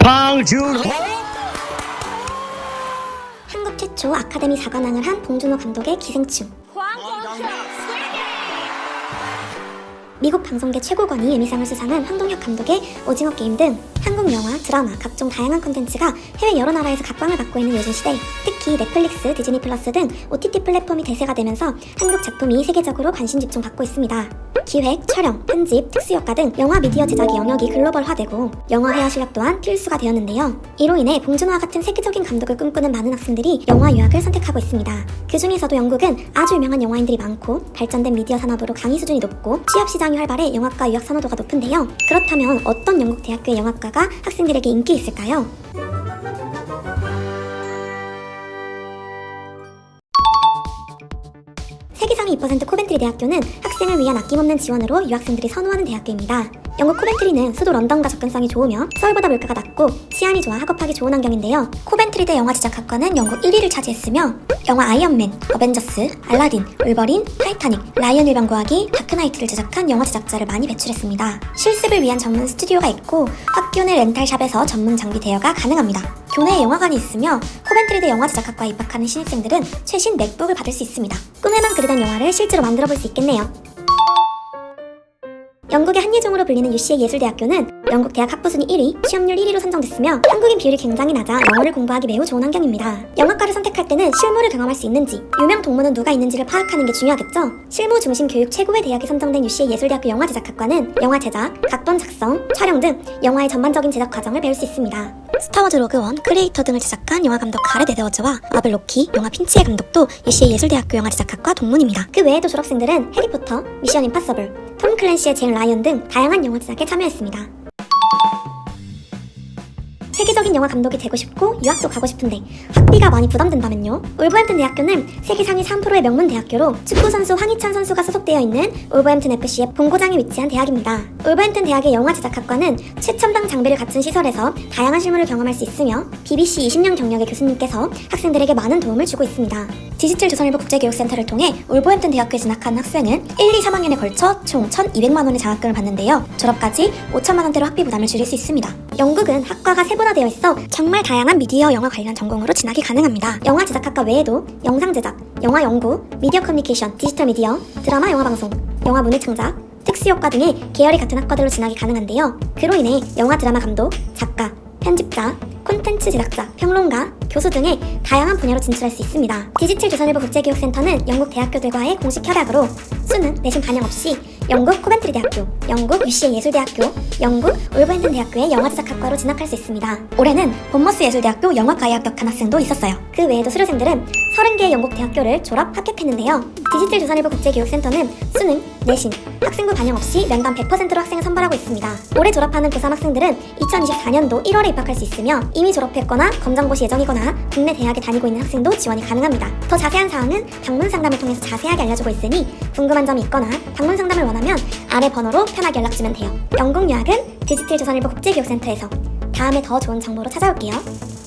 방준호 한국 최초 아카데미 사관왕을 한 봉준호 감독의 기생충. 미국 방송계 최고권위 에미상을 수상한 황동혁 감독의 오징어 게임 등 한국 영화, 드라마, 각종 다양한 콘텐츠가 해외 여러 나라에서 각광을 받고 있는 요즘 시대 특히 넷플릭스, 디즈니 플러스 등 OTT 플랫폼이 대세가 되면서 한국 작품이 세계적으로 관심 집중 받고 있습니다. 기획, 촬영, 편집, 특수 효과 등 영화 미디어 제작의 영역이 글로벌화되고 영어 회화 실력 또한 필수가 되었는데요. 이로 인해 봉준호와 같은 세계적인 감독을 꿈꾸는 많은 학생들이 영화 유학을 선택하고 있습니다. 그 중에서도 영국은 아주 유명한 영화인들이 많고 발전된 미디어 산업으로 강의 수준이 높고 취업 시장이 활발해 영화과 유학 선호도가 높은데요. 그렇다면 어떤 영국 대학교의 영화과가 학생들에게 인기 있을까요? 세계 상위 2% 코벤트리 대학교는 학생을 위한 아낌없는 지원으로 유학생들이 선호하는 대학교입니다. 영국 코벤트리는 수도 런던과 접근성이 좋으며 서울보다 물가가 낮고 치안이 좋아 학업하기 좋은 환경인데요. 코벤트리대 영화 제작학과는 영국 1위를 차지했으며 영화 아이언맨, 어벤져스, 알라딘, 울버린, 타이타닉, 라이언 일병 구하기, 다크나이트를 제작한 영화 제작자를 많이 배출했습니다. 실습을 위한 전문 스튜디오가 있고 학교 내 렌탈샵에서 전문 장비 대여가 가능합니다. 교내에 영화관이 있으며 코벤트리대 영화 제작학과에 입학하는 신입생들은 최신 맥북을 받을 수 있습니다. 꿈에만 그리던 영화를 실제로 만들어 볼 수 있겠네요. 영국의 한예종으로 불리는 UCA 예술대학교는 영국 대학 학부 순위 1위, 취업률 1위로 선정됐으며 한국인 비율이 굉장히 낮아 영어를 공부하기 매우 좋은 환경입니다. 영어과를 선택할 때는 실무를 경험할 수 있는지, 유명 동문은 누가 있는지를 파악하는 게 중요하겠죠? 실무 중심 교육 최고의 대학이 선정된 UCA 예술대학교 영화 제작학과는 영화 제작, 각본 작성, 촬영 등 영화의 전반적인 제작 과정을 배울 수 있습니다. 스타워즈 로그원, 크리에이터 등을 제작한 영화 감독 가렛 에드워즈와 마블 로키, 영화 핀치의 감독도 UCA 예술대학교 영화 제작학과 동문입니다. 그 외에도 졸업생들은 해리포터, 미션 임파서블, 톰 클랜시의 제인 라이언 등 다양한 영화 제작에 참여했습니다. 세계적인 영화 감독이 되고 싶고 유학도 가고 싶은데 학비가 많이 부담된다면요? 울버햄튼 대학교는 세계 상위 3%의 명문 대학교로 축구 선수 황희찬 선수가 소속되어 있는 울버햄튼 FC의 본고장에 위치한 대학입니다. 울버햄튼 대학의 영화 제작학과는 최첨단 장비를 갖춘 시설에서 다양한 실무를 경험할 수 있으며 BBC 20년 경력의 교수님께서 학생들에게 많은 도움을 주고 있습니다. 디지털 조선일보 국제교육센터를 통해 울버햄튼 대학교에 진학한 학생은 1, 2, 3학년에 걸쳐 총 1,200만 원의 장학금을 받는데요. 졸업까지 5천만 원대로 학비 부담을 줄일 수 있습니다. 영국은 학과가 세분화되어 있어 정말 다양한 미디어 영화 관련 전공으로 진학이 가능합니다. 영화 제작학과 외에도 영상 제작, 영화 연구, 미디어 커뮤니케이션, 디지털 미디어, 드라마 영화 방송, 영화 문의 창작, 특수효과 등의 계열이 같은 학과들로 진학이 가능한데요. 그로 인해 영화 드라마 감독, 작가, 편집자, 콘텐츠 제작자, 평론가, 교수 등의 다양한 분야로 진출할 수 있습니다. 디지털 조선일보 국제교육센터는 영국 대학교들과의 공식 협약으로 수능, 내신 반영 없이 영국 코벤트리 대학교, 영국 UCA 예술대학교, 영국 울버햄튼 대학교의 영화제작학과로 진학할 수 있습니다. 올해는 본머스 예술대학교 영화과에 합격한 학생도 있었어요. 그 외에도 수료생들은 30개의 영국 대학교를 졸업 합격했는데요. 디지털 조선일보 국제교육센터는 수능, 내신, 학생부 반영 없이 연간 100%로 학생을 선발하고 있습니다. 올해 졸업하는 고3 학생들은 2024년도 1월에 입학할 수 있으며 이미 졸업했거나 검정고시 예정이거나 국내 대학에 다니고 있는 학생도 지원이 가능합니다. 더 자세한 사항은 방문 상담을 통해서 자세하게 알려주고 있으니 궁금한 점이 있거나 방문 상담을 원하면 아래 번호로 편하게 연락 주면 돼요. 영국 유학은 디지털 조선일보 국제교육센터에서 다음에 더 좋은 정보로 찾아올게요.